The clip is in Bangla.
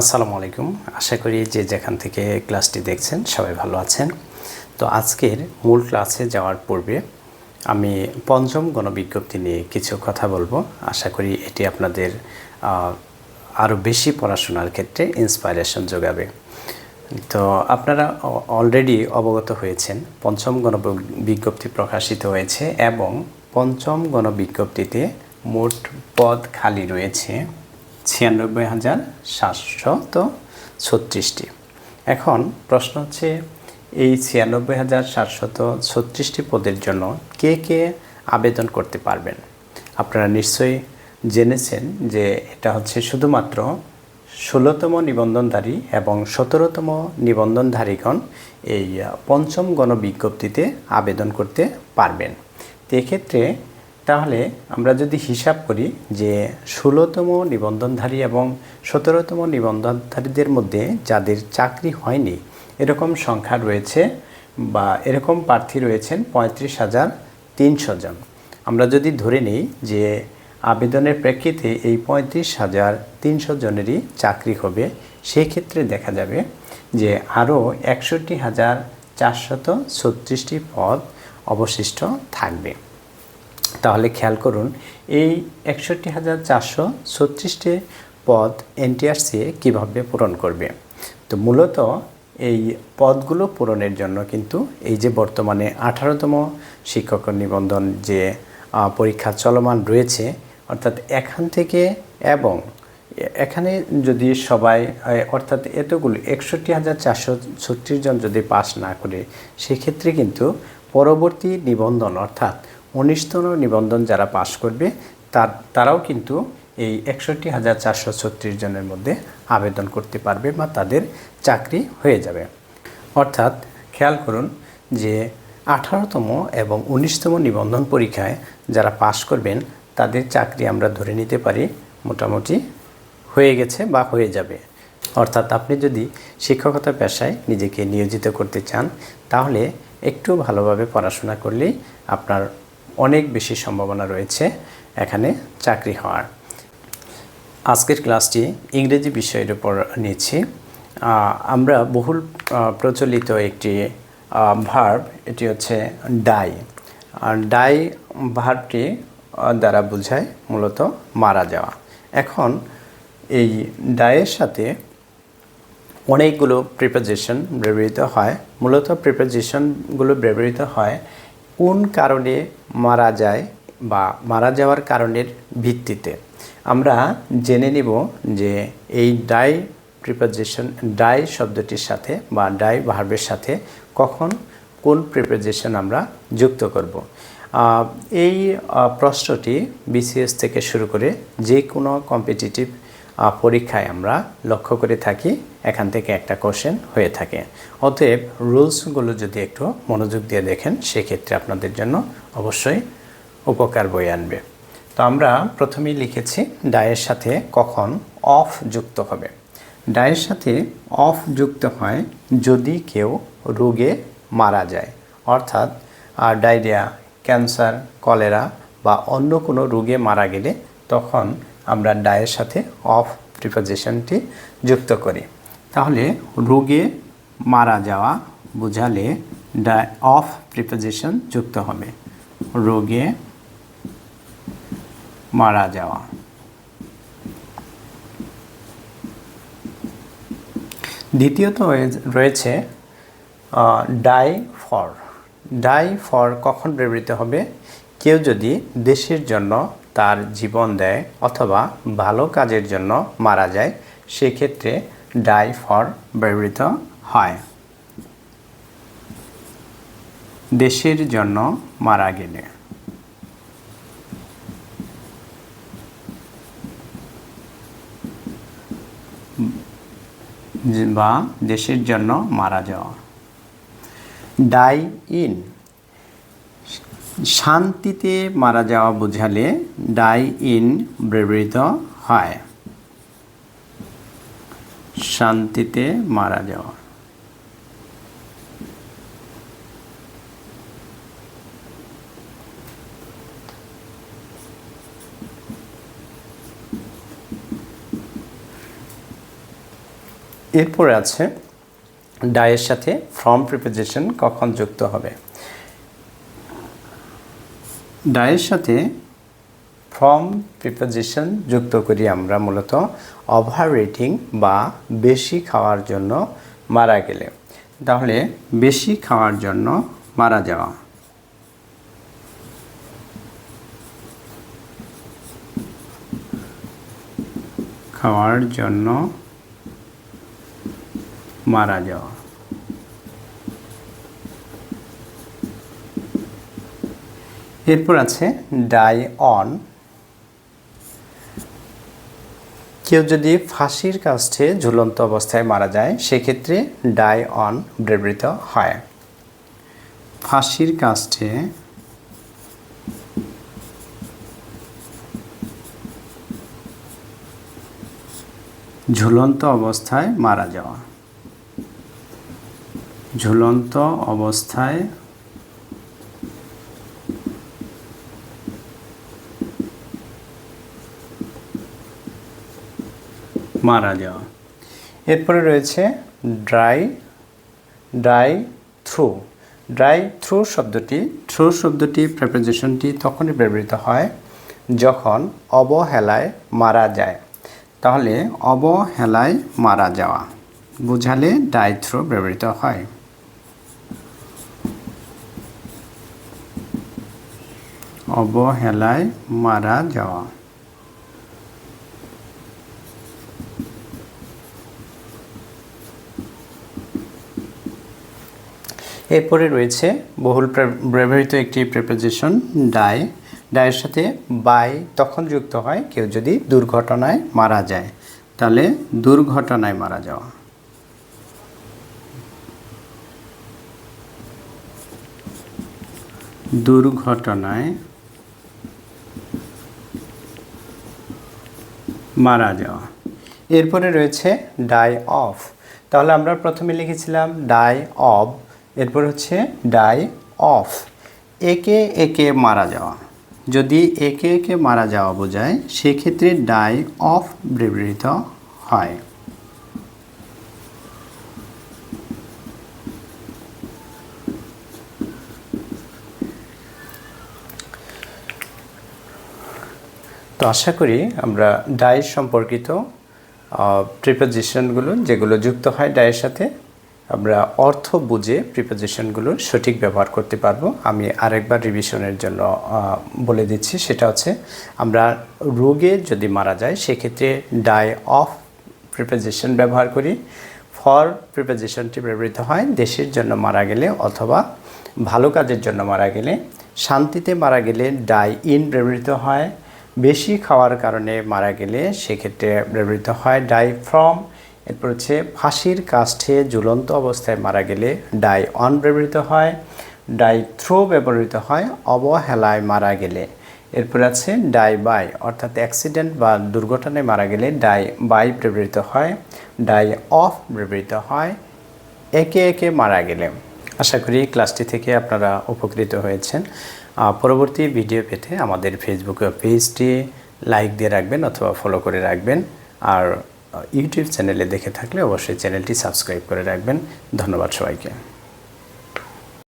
আসসালামু আলাইকুম। আশা করি যে যেখান থেকে ক্লাসটি দেখছেন সবাই ভালো আছেন। তো আজকের মূল ক্লাসে যাওয়ার পূর্বে আমি পঞ্চম গণবিজ্ঞপ্তি নিয়ে কিছু কথা বলব। আশা করি এটি আপনাদের আরও বেশি পড়াশোনার ক্ষেত্রে ইন্সপাইরেশন যোগাবে। তো আপনারা অলরেডি অবগত হয়েছেন, পঞ্চম গণবিজ্ঞপ্তি প্রকাশিত হয়েছে এবং পঞ্চম গণবিজ্ঞপ্তিতে মোট পদ খালি রয়েছে। ছিয়ানব্বই হাজার সাতশত ছত্রিশটি। এখন প্রশ্ন হচ্ছে, এই ছিয়ানব্বই হাজার সাতশত ছত্রিশটি পদের জন্য কে কে আবেদন করতে পারবেন? আপনারা নিশ্চয়ই জেনেছেন যে এটা হচ্ছে শুধুমাত্র ষোলোতম নিবন্ধনধারী এবং সতেরোতম নিবন্ধনধারীগণ এই পঞ্চম গণবিজ্ঞপ্তিতে আবেদন করতে পারবেন। এক্ষেত্রে তাহলে আমরা যদি হিসাব করি যে ষোলোতম নিবন্ধনধারী এবং সতেরোতম নিবন্ধনধারীদের মধ্যে যাদের চাকরি হয়নি, এরকম সংখ্যা রয়েছে বা এরকম প্রার্থী রয়েছেন পঁয়ত্রিশ হাজার তিনশো জন। আমরা যদি ধরে নিই যে আবেদনের প্রেক্ষিতে এই পঁয়ত্রিশ হাজার তিনশো জনেরই চাকরি হবে সেই ক্ষেত্রে দেখা যাবে যে আরও একষট্টি হাজার চারশত ছত্রিশটি পদ অবশিষ্ট থাকবে। তাহলে খেয়াল করুন, এই একষট্টি হাজার চারশো ছত্রিশটি পদ এনটিআরসি কীভাবে পূরণ করবে? তো মূলত এই পদগুলো পূরণের জন্য কিন্তু এই যে বর্তমানে আঠারোতম শিক্ষক নিবন্ধন যে পরীক্ষা চলমান রয়েছে, অর্থাৎ এখান থেকে এবং এখানে যদি সবাই অর্থাৎ এতগুলো একষট্টি হাজার চারশো ছত্রিশ জন যদি পাস না করে, সেক্ষেত্রে কিন্তু পরবর্তী নিবন্ধন অর্থাৎ উনিশতম নিবন্ধন যারা পাশ করবে, তার, তারাও কিন্তু এই একষট্টি হাজার চারশো ছত্রিশ জনের মধ্যে আবেদন করতে পারবে বা তাদের চাকরি হয়ে যাবে। অর্থাৎ খেয়াল করুন যে আঠারোতম এবং উনিশতম নিবন্ধন পরীক্ষায় যারা পাশ করবেন, তাদের চাকরি আমরা ধরে নিতে পারি মোটামুটি হয়ে গেছে বা হয়ে যাবে। অর্থাৎ আপনি যদি শিক্ষকতা পেশায় নিজেকে নিয়োজিত করতে চান, তাহলে একটু ভালোভাবে পড়াশোনা করলেই আপনার অনেক বেশি সম্ভাবনা রয়েছে এখানে চাকরি হওয়ার। আজকের ক্লাসটি ইংরেজি বিষয়ের উপর নিচ্ছি। আমরা বহুল প্রচলিত একটি ভার্ব এটি হচ্ছে ডাই আর ডাই ভার্বটি দ্বারা বোঝায় মূলত মারা যাওয়া। এখন এই ডায়ের সাথে অনেকগুলো প্রিপোজিশন ব্যবহৃত হয়। মূলত প্রিপোজিশনগুলো ব্যবহৃত হয় কোন কারণে মারা যায় বা মারা যাওয়ার কারণের ভিত্তিতে? আমরা জেনে নিব যে এই ডাই প্রিপোজিশন, ডাই শব্দটির সাথে বা ডাই ভার্বের সাথে কখন কোন প্রিপোজিশন আমরা যুক্ত করব? এই প্রশ্নটি বিসিএস থেকে শুরু করে যে কোনো কম্পিটিটিভ পরীক্ষায় আমরা লক্ষ্য করে থাকি, এখান থেকে একটা কোশ্চেন হয়ে থাকে। অতএব রুলসগুলো যদি একটু মনোযোগ দিয়ে দেখেন, সেক্ষেত্রে আপনাদের জন্য অবশ্যই উপকার বয়ে আনবে। তো আমরা প্রথমেই লিখেছি, ডায়ের সাথে কখন অফ যুক্ত হবে। ডায়ের সাথে অফ যুক্ত হয় যদি কেউ রোগে মারা যায়। অর্থাৎ ডায়রিয়া, ক্যান্সার, কলেরা বা অন্য কোনো রোগে মারা গেলে তখন আমরা ডায়ের সাথে অফ প্রিপোজিশনটি যুক্ত করি। তাহলে রোগে মারা যাওয়া বোঝালে ডাই অফ প্রিপোজিশন যুক্ত হবে। রোগে মারা যাওয়া। দ্বিতীয়ত রয়েছে ডাই ফর। ডাই ফর কখন ব্যবহৃত হবে? কেউ যদি দেশের জন্য তার জীবন দেয় অথবা ভালো কাজের জন্য মারা যায়, সেক্ষেত্রে ডাই ফর ব্যবহৃত হয়। দেশের জন্য মারা গেলে। বা দেশের জন্য মারা যাওয়া। ডাই ইন শান্তিতে মারা যাওয়া বোঝালে ডাই ইন ব্যবহৃত হয়। শান্তিতে মারা যাওয়া। এরপরে আছে ডায়ের সাথে ফ্রম প্রিপোজিশন কখন যুক্ত হবে? ডায়ের সাথে ফ্রম প্রিপোজিশন যুক্ত করি আমরা মূলত ওভার রেটিং বা বেশি খাওয়ার জন্য মারা গেলে। তাহলে বেশি খাওয়ার জন্য মারা যাওয়া। খাওয়ার জন্য মারা যাওয়া। এরপর আছে ডাই অন। কেউ যদি ফাঁসির কাছে ঝুলন্ত অবস্থায় মারা যায়, সেক্ষেত্রে ডাই অন ব্যবহৃত হয়। ফাঁসির কাছে ঝুলন্ত অবস্থায় মারা যাওয়া। ঝুলন্ত অবস্থায় মারা যাওয়া। এরপরে রয়েছে dry dry through dry through শব্দটি থ্রু শব্দটি প্রেপোজিশনটি তখনই ব্যবহৃত হয় যখন অবহেলায় মারা যায়। তাহলে অবহেলায় মারা যাওয়া, বুঝালে ডাই থ্রু ব্যবহৃত হয়। অবহেলায় মারা যাওয়া। এরপরে রয়েছে বহুল ব্যবহৃত একটি প্রেপোজিশন ডাই ডায়ের সাথে বাই তখন যুক্ত হয় কেউ যদি দুর্ঘটনায় মারা যায়। তাহলে দুর্ঘটনায় মারা যাওয়া। দুর্ঘটনায় মারা যাওয়া। এরপরে রয়েছে ডাই অফ তাহলে আমরা প্রথমে লিখেছিলাম ডাই অফ এরপর হচ্ছে ডাই অফ একে একে মারা যাওয়া। যদি একে একে মারা যাওয়া বোঝায়, সেক্ষেত্রে ডাই অফ ব্যবহৃত হয়। তো আশা করি আমরা ডাই সম্পর্কিত প্রিপোজিশনগুলো যেগুলো যুক্ত হয় ডায়ের সাথে আমরা অর্থ বুঝে প্রিপোজিশনগুলোর সঠিক ব্যবহার করতে পারব। আমি আরেকবার রিভিশনের জন্য বলে দিচ্ছি। সেটা হচ্ছে, আমরা রোগে যদি মারা যায় সেক্ষেত্রে ডাই অফ প্রিপোজিশন ব্যবহার করি। ফর প্রিপোজিশনটি ব্যবহৃত হয় দেশের জন্য মারা গেলে অথবা ভালো কাজের জন্য মারা গেলে। শান্তিতে মারা গেলে ডাই ইন ব্যবহৃত হয়। বেশি খাওয়ার কারণে মারা গেলে সেক্ষেত্রে ব্যবহৃত হয় ডাই ফ্রম এরপর হচ্ছে ফাঁসির কাষ্ঠে ঝুলন্ত অবস্থায় মারা গেলে ডাই অন ব্যবহৃত হয়, ডাই থ্রো ব্যবহৃত হয়, অবহেলায় মারা গেলে। এরপর আছে ডাই বাই, অর্থাৎ অ্যাক্সিডেন্ট বা দুর্ঘটনায় মারা গেলে ডাই বাই ব্যবহৃত হয়, ডাই অফ ব্যবহৃত হয়, একে একে মারা গেলে। আশা করি ক্লাসটি থেকে আপনারা উপকৃত হয়েছেন। পরবর্তী ভিডিও পেতে আমাদের ফেসবুক পেজটি লাইক দিয়ে রাখবেন অথবা ফলো করে রাখবেন। আর ইউটিউব চ্যানেলে দেখে থাকলে অবশ্যই চ্যানেলটি সাবস্ক্রাইব করে রাখবেন। ধন্যবাদ সবাইকে।